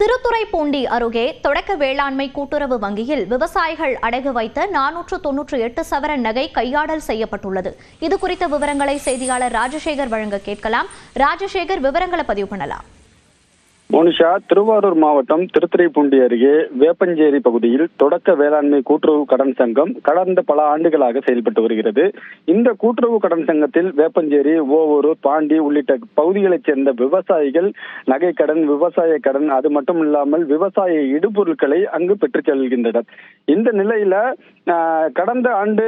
திருத்துறைப்பூண்டி அருகே தொடக்க வேளாண்மை கூட்டுறவு வங்கியில் விவசாயிகள் அடகு வைத்த நானூற்று தொன்னூற்று எட்டு சவரன் நகை கையாடல் செய்யப்பட்டுள்ளது. இது குறித்த விவரங்களை செய்தியாளர் ராஜசேகர் வழங்க கேட்கலாம். ராஜசேகர் விவரங்களை பதிவு பண்ணலாம். மோனிஷா திருவாரூர் மாவட்டம் திருத்துறைப்பூண்டி அருகே வேப்பஞ்சேரி பகுதியில் தொடக்க வேளாண்மை கூட்டுறவு கடன் சங்கம் கடந்த பல ஆண்டுகளாக செயல்பட்டு வருகிறது. இந்த கூட்டுறவு கடன் சங்கத்தில் வேப்பஞ்சேரி ஓவூர் பாண்டி உள்ளிட்ட பகுதிகளைச் சேர்ந்த விவசாயிகள் நகை கடன் விவசாய கடன் அது மட்டும் இல்லாமல் விவசாய இடுபொருட்களை அங்கு பெற்றுச் செல்கின்றனர். இந்த நிலையில ஆஹ், கடந்த ஆண்டு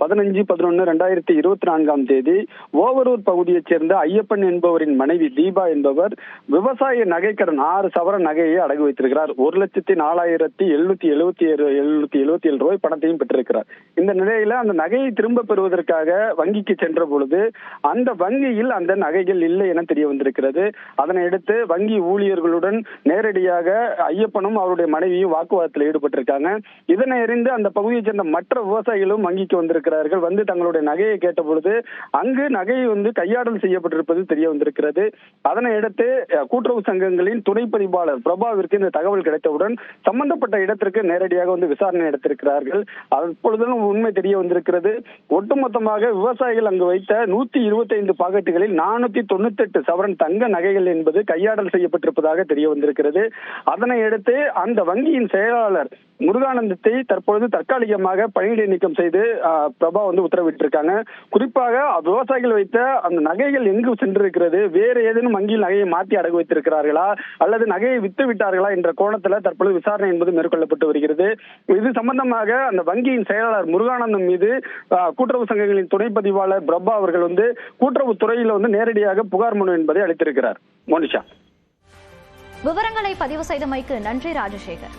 பதினஞ்சு பதினொன்னு ரெண்டாயிரத்தி இருபத்தி நான்காம் தேதி ஓவரூர் பகுதியைச் சேர்ந்த ஐயப்பன் என்பவரின் மனைவி தீபா என்பவர் விவசாய நகைக்கடன் ஆறு சவர நகையை அடகு வைத்திருக்கிறார். ஒரு லட்சத்தி நாலாயிரத்தி எழுநூத்தி எழுபத்தி ஏழு எழுநூத்தி எழுபத்தி ஏழு ரூபாய் பணத்தையும் பெற்றிருக்கிறார். இந்த நிலையில அந்த நகையை திரும்ப பெறுவதற்காக வங்கிக்கு சென்ற பொழுது அந்த வங்கியில் அந்த நகைகள் இல்லை என தெரிய வந்திருக்கிறது. அதனை அடுத்து வங்கி ஊழியர்களுடன் நேரடியாக ஐயப்பனும் அவருடைய மனைவியும் வாக்குவாதத்தில் ஈடுபட்டிருக்காங்க. இதனை அறிந்து அந்த பகுதியைச் சேர்ந்த மற்ற விவசாயிகளும் வங்கிக்கு வந்திருக்கிறார்கள். வந்து தங்களுடைய நகையை கேட்ட பொழுது அங்கு நகை வந்து கையாடல் செய்யப்பட்டிருப்பது தெரிய வந்திருக்கிறது. அதனை அடுத்து கூட்டுறவு சங்கங்களின் துணை பதிவாளர் பிரபாவிற்கு இந்த தகவல் கிடைத்தவுடன் சம்பந்தப்பட்ட இடத்திற்கு நேரடியாக வந்து விசாரணை நடத்திருக்கிறார்கள். அப்பொழுதும் உண்மை தெரிய வந்திருக்கிறது. ஒட்டுமொத்தமாக விவசாயிகள் அங்கு வைத்த நூத்தி இருபத்தி ஐந்து பாக்கெட்டுகளில் நானூத்தி தொண்ணூத்தி எட்டு சவரன் தங்க நகைகள் என்பது கையாடல் செய்யப்பட்டிருப்பதாக தெரிய வந்திருக்கிறது. அதனை அடுத்து அந்த வங்கியின் செயலாளர் முருகானந்தத்தை தற்பொழுது தற்காலிகமாக பணியிடை நீக்கம் செய்து பிரபா வந்து உத்தரவிட்டிருக்காங்க. குறிப்பாக விவசாயிகள் வைத்த அந்த நகைகள் எங்கு சென்றிருக்கிறது? வேறு ஏதேனும் வங்கியில் நகையை மாற்றி அடகு வைத்திருக்கிறார் விட்டார்களா அல்லது நகையை வித்து விட்டார்களா என்ற கோணத்துல தற்பொழுது விசாரணை என்பது மேற்கொள்ளப்பட்டு வருகிறது. இது சம்பந்தமாக அந்த வங்கியின் செயலாளர் முருகானந்தம் மீது கூட்டுறவு சங்கங்களின் துணை பதிவாளர் பிரபா அவர்கள் வந்து கூட்டுறவு துறையில் வந்து நேரடியாக புகார் மனு என்பதை அளித்திருக்கிறார். மோனிஷா. விவரங்களை பதிவு செய்தமைக்கு நன்றி ராஜசேகர்.